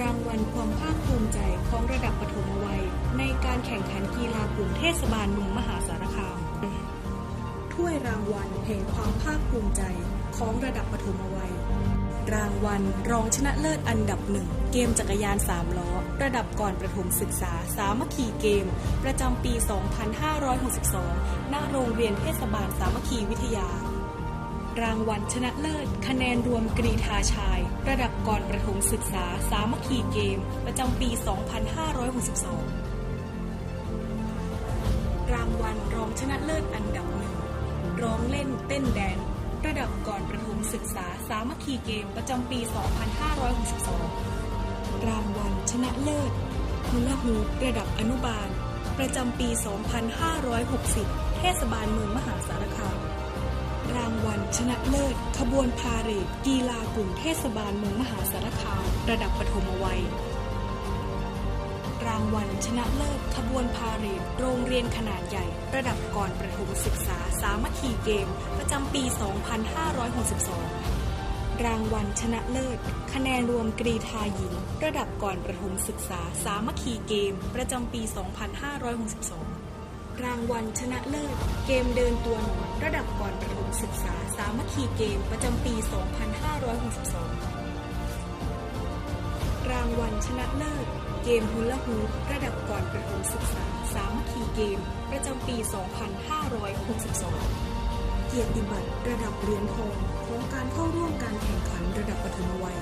รางวัลความภาคภูมิใจของระดับปฐมวัย ในการแข่งขันกีฬากลุ่มเทศบาลเมืองมหาสารคาม ถ้วยรางวัลแห่งความภาคภูมิใจของระดับปฐมวัย รางวัลรองชนะเลิศอันดับหนึ่งเกมจักรยานสามล้อ ระดับก่อนประถมศึกษา สามัคคีเกม ประจำปี 2562 ณ โรงเรียนเทศบาลสามัคคีวิทยา รางวัลชนะเลิศ คะแนนรวมกรีธาชาย ระดับก่อนประถมศึกษา สามัคคีเกม ประจำปี 2562 รางวัลรองชนะเลิศอันดับหนึ่งร้องเล่นเต้นแดน ระดับก่อนประถมศึกษา สามัคคีเกม ประจำปี 2562 รางวัลชนะเลิศฮูลาฮูประดับอนุบาล ประจำปี 2560 เทศบาลเมืองมหาสารคาม รางวัลชนะเลิศ ขบวนพาเหรดกีฬากลุ่มเทศบาลเมืองมหาสารคามระดับปฐมวัย รางวัลชนะเลิศ ขบวนพาเหรดโรงเรียนขนาดใหญ่ ระดับก่อนประถมศึกษาสามัคคีเกม ประจำปี 2562 รางวัลชนะเลิศ คะแนนรวมกรีธาหญิง ระดับก่อนประถมศึกษาสามัคคีเกม ประจำปี 2562 รางวัลชนะเลิศ เกมเดินตัวหนูระดับก่อนประถมศึกษา สามัคคีเกมประจำปี 2562 รางวัลชนะเลิศ เกมฮุลลาฮูประดับก่อนประถมศึกษา สามัคคีเกมประจำปี 2562 เกียรติบัตรระดับเหรียญทองของการเข้าร่วมการแข่งขันระดับปฐมวัย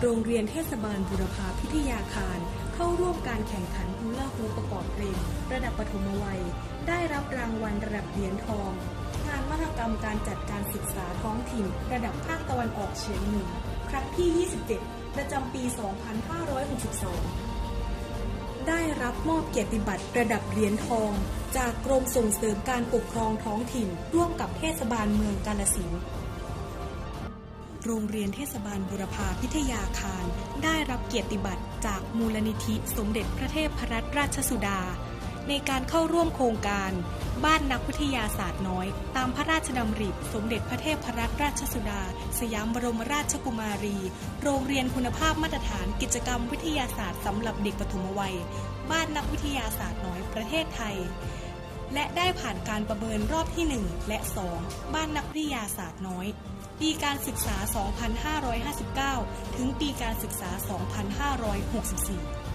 โรงเรียนเทศบาลบุรพาพิทยาคาร เข้าร่วมการแข่งขันฮูลาฮูป ระกอบเพลงระดับปฐมวัย ได้รับรางวัลระดับเหรียญทอง งานมหกรรมการจัดการศึกษาท้องถิ่น ระดับภาคตะวันออกเฉียงเหนือครั้งที่ 27 ประจำปี 2562 ได้รับมอบเกียรติบัตรระดับเหรียญทอง จากกรมส่งเสริมการปกครองท้องถิ่น ร่วมกับเทศบาลเมืองกาลสินธุ์ โรงเรียนเทศบาลบุรพาพิทยาคาร ได้รับเกียรติบัตรจากมูลนิธิสมเด็จพระเทพรัตนราชสุดา ในการเข้าร่วมโครงการ บ้านนักวิทยาศาสตร์น้อย ตามพระราชดำริสมเด็จพระเทพรัตนราชสุดา สยามบรมราชกุมารี โรงเรียนคุณภาพมาตรฐานกิจกรรมวิทยาศาสตร์สำหรับเด็กปฐมวัย บ้านนักวิทยาศาสตร์น้อยประเทศไทยและได้ผ่านการประเมินรอบที่ 1 และ 2 บ้านนักวิทยาศาสตร์น้อย ปีการศึกษา 2559 ถึงปีการศึกษา 2564